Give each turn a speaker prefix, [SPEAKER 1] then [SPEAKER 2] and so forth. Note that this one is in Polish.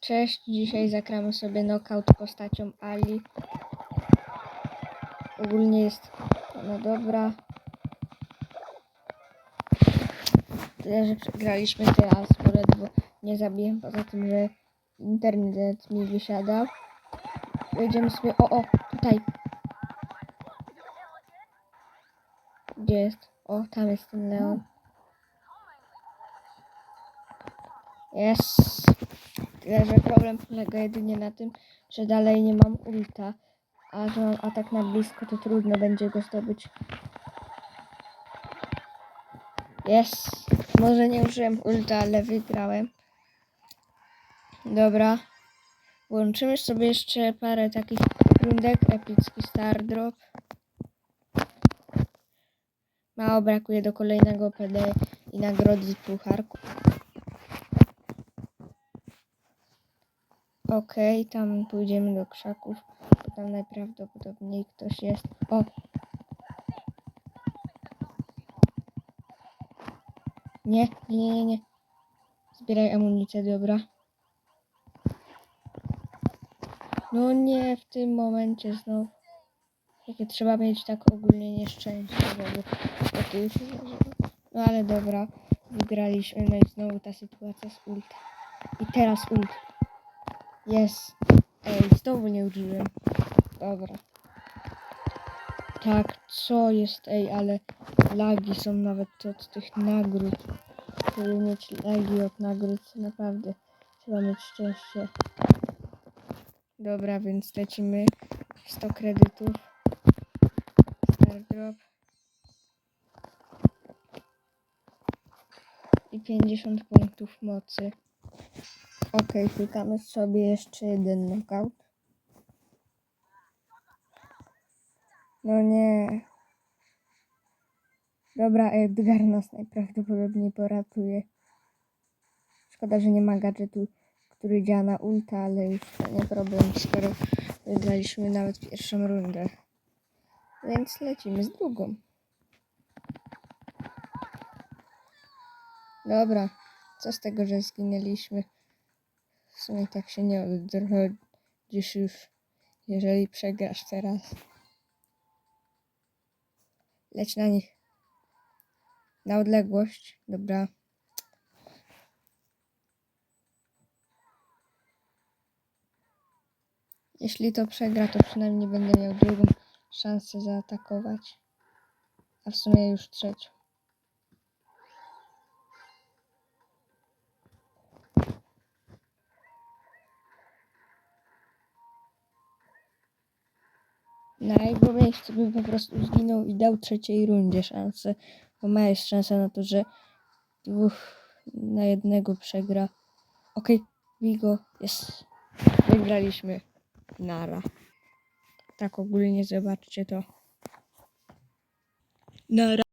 [SPEAKER 1] Cześć, dzisiaj zagramy sobie knockout postacią Ali. Ogólnie jest ona dobra. Tyle, że przegraliśmy teraz, bo nie zabiłem, poza tym, że internet mi wysiadał. Wejdziemy sobie, o, o, tutaj. Gdzie jest? O, tam jest ten Leon. Jest. Że problem polega jedynie na tym, że dalej nie mam ulta. A że mam atak na blisko, to trudno będzie go zdobyć. Jest. Może nie użyłem ulta, ale wygrałem. Dobra. Włączymy sobie jeszcze parę takich rundek. Epicki Star Drop. Mało brakuje do kolejnego PD i nagrody pucharku. Okej, tam pójdziemy do krzaków, bo tam najprawdopodobniej ktoś jest. O! Nie, nie, nie, nie. Zbieraj amunicję, dobra. No nie, w tym momencie znowu. Jakie trzeba mieć tak ogólnie nieszczęście, żeby takie się. No ale dobra, wygraliśmy, no i znowu ta sytuacja z ult. I teraz ult. Jest. Ej, znowu nie użyłem. Dobra. Tak, co jest? Ej, ale lagi są nawet od tych nagród. Żeby mieć lagi od nagród, naprawdę trzeba mieć szczęście. Dobra, więc lecimy 100 kredytów. Star drop. I 50 punktów mocy. Okej, klikamy sobie jeszcze jeden knockout. No nie. Dobra, Edgar nas najprawdopodobniej poratuje. Szkoda, że nie ma gadżetu, który działa na ulta, ale już to nie problem, skoro wygraliśmy nawet pierwszą rundę. Więc lecimy z drugą. Dobra, co z tego, że zginęliśmy? W sumie tak się nie odrodzisz już, jeżeli przegrasz teraz. Leć na nich. Na odległość. Dobra. Jeśli to przegra, to przynajmniej będę miał drugą szansę zaatakować. A w sumie już trzecią. Na jego miejscu bym po prostu zginął i dał trzeciej rundzie szansę. Bo ma jest szansa na to, że dwóch na jednego przegra. Okej, Vigo, jest. Wygraliśmy. Nara. Tak ogólnie zobaczcie to. Nara.